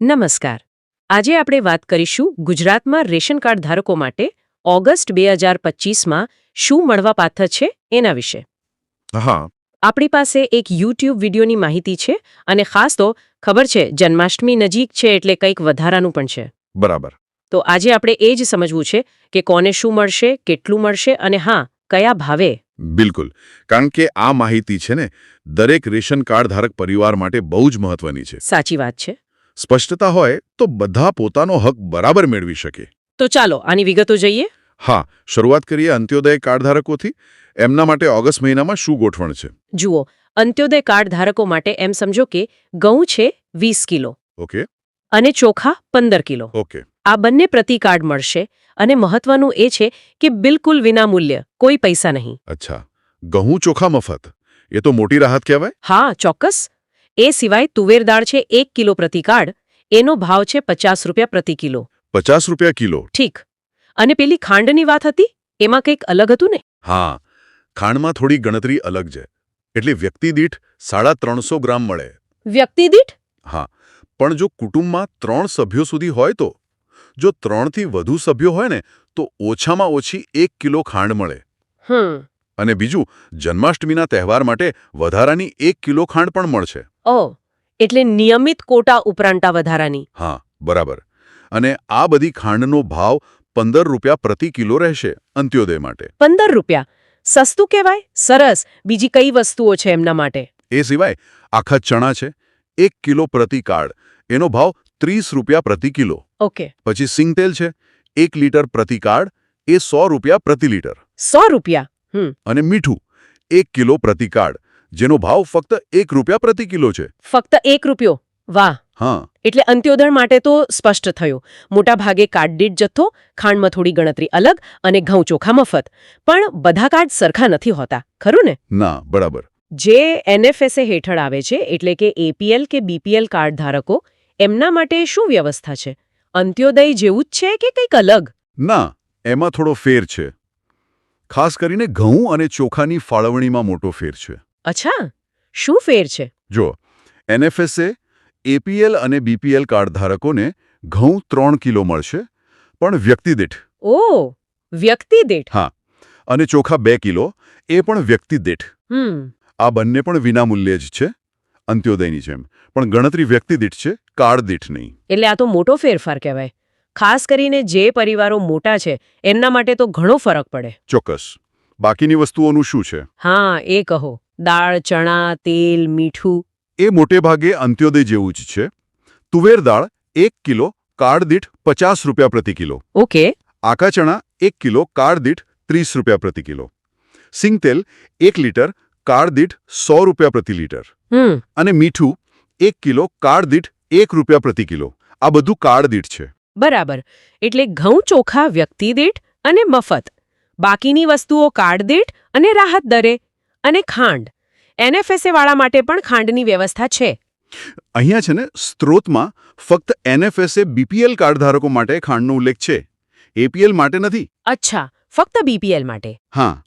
નમસ્કાર. આજે આપણે વાત કરીશું ગુજરાતમાં રેશન કાર્ડ ધારકો માટે ઓગસ્ટ બે હજાર પચીસમાં શું મળવાપાત્ર છે એના વિશે. હા. આપણી પાસે એક યુટ્યુબ વિડીયોની માહિતી છે અને ખાસ તો ખબર છે જન્માષ્ટમી નજીક છે એટલે કંઈક વધારાનું પણ છે. બરાબર. તો આજે આપણે એ જ સમજવું છે કે કોને શું મળશે કેટલું મળશે અને હા કયા ભાવે. બિલકુલ. કારણ કે આ માહિતી છે ને દરેક રેશન કાર્ડ ધારક પરિવાર માટે બહુ જ મહત્વની છે. સાચી વાત છે. સ્પષ્ટતા હોય તો બધા પોતાનો હક બરાબર મેળવી શકે. તો ચાલો આની વિગતો જઈએ? હા શરૂઆત કરીએ અંત્યોદય કાર્ડ ધારકોથી એમના માટે ઓગસ્ટ મહિનામાં શું ગોઠવણ છે? જુઓ અંત્યોદય કાર્ડ ધારકો માટે એમ સમજો કે ઘઉં છે વીસ કિલો. ઓકે. અને ચોખા પંદર કિલો. ઓકે. આ બંને પ્રતિ કાર્ડ મળશે અને મહત્વનું એ છે કે બિલકુલ વિનામૂલ્ય કોઈ પૈસા નહીં. અચ્છા. ઘઉં ચોખા મફત. એ તો મોટી રાહત કહેવાય? હા ચોક્કસ. એ સિવાય તુવેર દાળ છે એક કિલો પ્રતિ કાર્ડ એનો ભાવ છે પચાસ રૂપિયા પ્રતિ કિલો. પચાસ રૂપિયા કિલો. ઠીક. અને પેલી ખાંડની વાત હતી? એમાં કંઈક અલગ હતું ને? હા ખાંડમાં થોડી ગણતરી અલગ છે. એટલે વ્યક્તિ દીઠ સાડા ત્રણસો ગ્રામ મળે. વ્યક્તિ દીઠ? હા પણ જો કુટુંબમાં ત્રણ સભ્યો સુધી હોય તો? જો ત્રણથી વધુ સભ્યો હોય ને તો ઓછામાં ઓછી એક કિલો ખાંડ મળે. અને બીજું જન્માષ્ટમીના તહેવાર માટે વધારાની એક કિલો ખાંડ પણ મળશે. ઓ એટલે નિયમિત કોટા ઉપરાંતા વધારાની. હા બરાબર. અને આ બધી ખાંડનો ભાવ પંદર રૂપિયા પ્રતિ કિલો રહેશે અંત્યોદય માટે. પંદર રૂપિયા? સસ્તું કહેવાય? સરસ. બીજી કઈ વસ્તુઓ છે એમના માટે? એ સિવાય આખા ચણા છે એક કિલો પ્રતિ કાર્ડ એનો ભાવ ત્રીસ રૂપિયા પ્રતિ કિલો. ઓકે. પછી સિંગતેલ છે એક લીટર પ્રતિ કાર્ડ એ સો રૂપિયા પ્રતિ લીટર. સો રૂપિયા? અને મીઠું એક કિલો પ્રતિ કાર્ડ જેનો ભાવ ફક્ત એક રૂપિયા પ્રતિ કિલો છે. ફક્ત એક રૂપિયો. વાહ. હા. એટલે અંત્યોદય માટે તો સ્પષ્ટ થયું. મોટા ભાગે કાર્ડ દીઠ જથ્થો ખાંડમાં થોડી ગણતરી અલગ અને ઘઉં ચોખા મફત. પણ બધા કાર્ડ સરખા નથી હોતા. ખરું ને? ના બરાબર. જે એનએફએસએ હેઠળ આવે છે એટલે કે એપીએલ કે બીપીએલ કાર્ડ ધારકો એમના માટે શું વ્યવસ્થા છે? અંત્યોદય જેવું જ છે કે કંઈક અલગ? ના એમાં થોડો ફેર છે. ખાસ કરીને ઘઉં અને ચોખાની ફાળવણીમાં મોટો ફેર છે. અચ્છા શું ફેર છે? જો એનએફએસએ એપીએલ અને બીપીએલ કાર્ડ ધારકોને ઘઉં ત્રણ કિલો મળશે પણ વ્યક્તિ દીઠ. ઓ વ્યક્તિ દીઠ? હા અને ચોખા બે કિલો એ પણ વ્યક્તિ દીઠ. આ બંને પણ વિનામૂલ્યે જ છે અંત્યોદયની જેમ. પણ ગણતરી વ્યક્તિ દીઠ છે કાર્ડ દીઠ નહીં. એટલે આ તો મોટો ફેરફાર કહેવાય. ખાસ કરીને જે પરિવારો મોટા છે એમના માટે તો ઘણો ફરક પડે. ચોક્કસ. બાકીની વસ્તુઓનું શું છે? હા એ કહો. દાળ ચણા તેલ મીઠું. એ મોટે ભાગે અંત્યોદય જેવું જ છે. તુવેર દાળ એક કિલો કાર્ડ દીઠ પચાસ રૂપિયા પ્રતિ કિલો. ઓકે. આકા ચણા એક કિલો કાર્ડ દીઠ ત્રીસ રૂપિયા પ્રતિ કિલો. સિંગતેલ એક લીટર કાર્ડ દીઠ સો રૂપિયા પ્રતિ લીટર. અને મીઠું એક કિલો કાર્ડ દીઠ એક રૂપિયા પ્રતિ કિલો. આ બધું કાર્ડ દીઠ છે. બરાબર. એટલે ઘઉં ચોખા વ્યક્તિ દીઠ અને મફત. બાકીની વસ્તુઓ કાર્ડ દીઠ અને રાહત દરે. અને ખાંડ. એનએફએસએ વાળા માટે પણ ખાંડની વ્યવસ્થા છે. અહીંયા છે ને સ્ત્રોતમાં ફક્ત એનએફએસએ બીપીએલ કાર્ડ ધારકો માટે ખાંડનો ઉલ્લેખ છે. એપીએલ માટે નથી. અચ્છા ફક્ત બીપીએલ માટે. હા.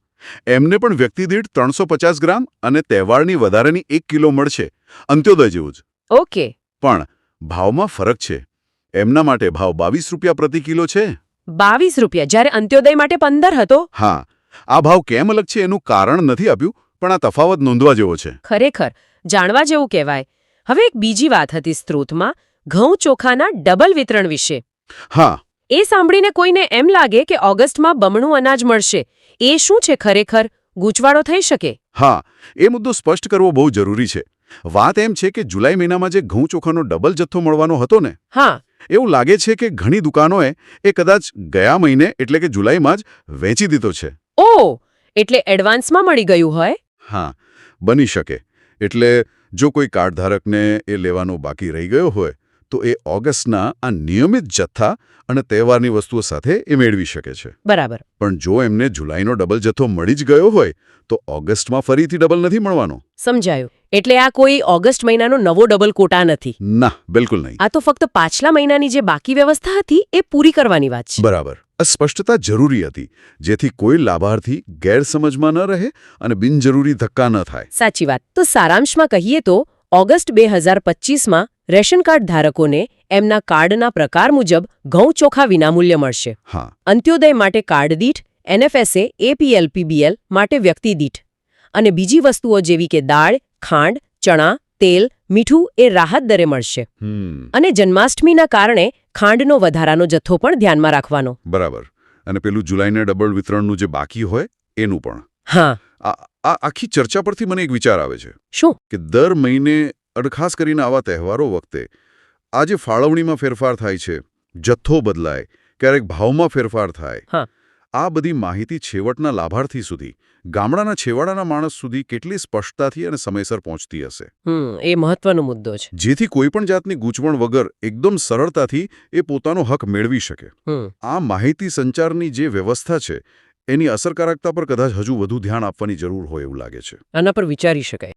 એમને પણ વ્યક્તિ દીઠ ત્રણસો પચાસ ગ્રામ અને તહેવારની વધારાની એક કિલો મળશે. અંત્યોદય જેવું જ. ઓકે. પણ ભાવમાં ફરક છે. એમના માટે ભાવ બાવીસ રૂપિયા પ્રતિ કિલો છે? બાવીસ રૂપિયા. જ્યારે અંત્યોદય માટે પંદર હતો. હા. આ ભાવ કેમ અલગ છે એનું કારણ નથી આપ્યું પણ આ તફાવત નોંધવા જેવો છે. ખરેખર જાણવા જેવું કહેવાય. હવે એક બીજી વાત હતી સ્ત્રોતમાં ઘઉં ચોખાના ડબલ વિતરણ વિશે. હા. એ સાંભળીને કોઈને એમ લાગે કે ઓગસ્ટમાં બમણું અનાજ મળશે. એ શું છે ખરેખર? ગૂંચવાડો થઈ શકે? હા. એ મુદ્દો સ્પષ્ટ કરવો બહુ જરૂરી છે. વાત એમ છે કે જુલાઈ મહિનામાં જે ઘઉં ચોખાનો ડબલ જથ્થો મળવાનો હતો ને હા. એવું લાગે છે કે ઘણી દુકાનોએ એ કદાચ ગયા મહિને એટલે કે જુલાઈમાં જ વેચી દીધો છે. ઓ એટલે એડવાન્સમાં મળી ગયું હોય? હા બની શકે. એટલે જો કોઈ કાર્ડ ધારકને એ લેવાનો બાકી રહી ગયો હોય તો એ ઓગસ્ટના આ નિયમિત જથ્થા અને તહેવારની વસ્તુઓ સાથે એ મેળવી શકે છે. બરાબર. પણ જો એમને જુલાઈનો ડબલ જથ્થો મળી જ ગયો હોય તો ઓગસ્ટમાં ફરીથી ડબલ નથી મળવાનો. સમજાયું. એટલે આ કોઈ ઓગસ્ટ મહિનાનો નવો ડબલ કોટા નથી. ના બિલકુલ નહીં. આ તો ફક્ત પાછલા મહિનાની જે બાકી વ્યવસ્થા હતી એ પૂરી કરવાની વાત છે. બરાબર. અસ્પષ્ટતા સ્પષ્ટતા જરૂરી હતી જેથી કોઈ લાભાર્થી ગેરસમજમાં ન રહે અને બિનજરૂરી ધક્કા ન થાય. સાચી વાત. તો સારાંશમાં કહીએ તો ઓગસ્ટ બે હજાર પચીસમાં રેશન કાર્ડ ધારકોને એમના કાર્ડના પ્રકાર મુજબ ઘઉં ચોખા વિનામૂલ્ય મળશે. હા. અંત્યોદય માટે કાર્ડ દીઠ એનએફએસએ એપીએલપીબીએલ માટે વ્યક્તિ દીઠ. અને બીજી વસ્તુઓ જેવી કે દાળ ખાંડ ચણા તેલ મીઠું એ રાહત દરે મળશે. અને જન્માષ્ટમીના કારણે ખાંડનો વધારાનો જથ્થો પણ ધ્યાનમાં રાખવાનો. બરાબર. અને પેલું જુલાઈને ડબલ વિતરણનું જે બાકી હોય એનું પણ. હા. આ આખી ચર્ચા પરથી મને એક વિચાર આવે છે. શું? કે દર મહિને અને ખાસ કરીને આવા તહેવારો વખતે આજે ફાળવણીમાં ફેરફાર થાય છે જથ્થો બદલાય ક્યારેક ભાવમાં ફેરફાર થાય. આ બધી માહિતી છેવટના લાભાર્થી સુધી ગામડાના છેવાડાના માણસ સુધી કેટલી સ્પષ્ટતાથી અને સમયસર પહોંચતી હશે. એ મહત્વનો મુદ્દો છે. જેથી કોઈપણ જાતની ગૂંચવણ વગર એકદમ સરળતાથી એ પોતાનો હક મેળવી શકે. આ માહિતી સંચારની જે વ્યવસ્થા છે એની અસરકારકતા પર કદાચ હજુ વધુ ધ્યાન આપવાની જરૂર હોય એવું લાગે છે. આના પર વિચારી શકાય.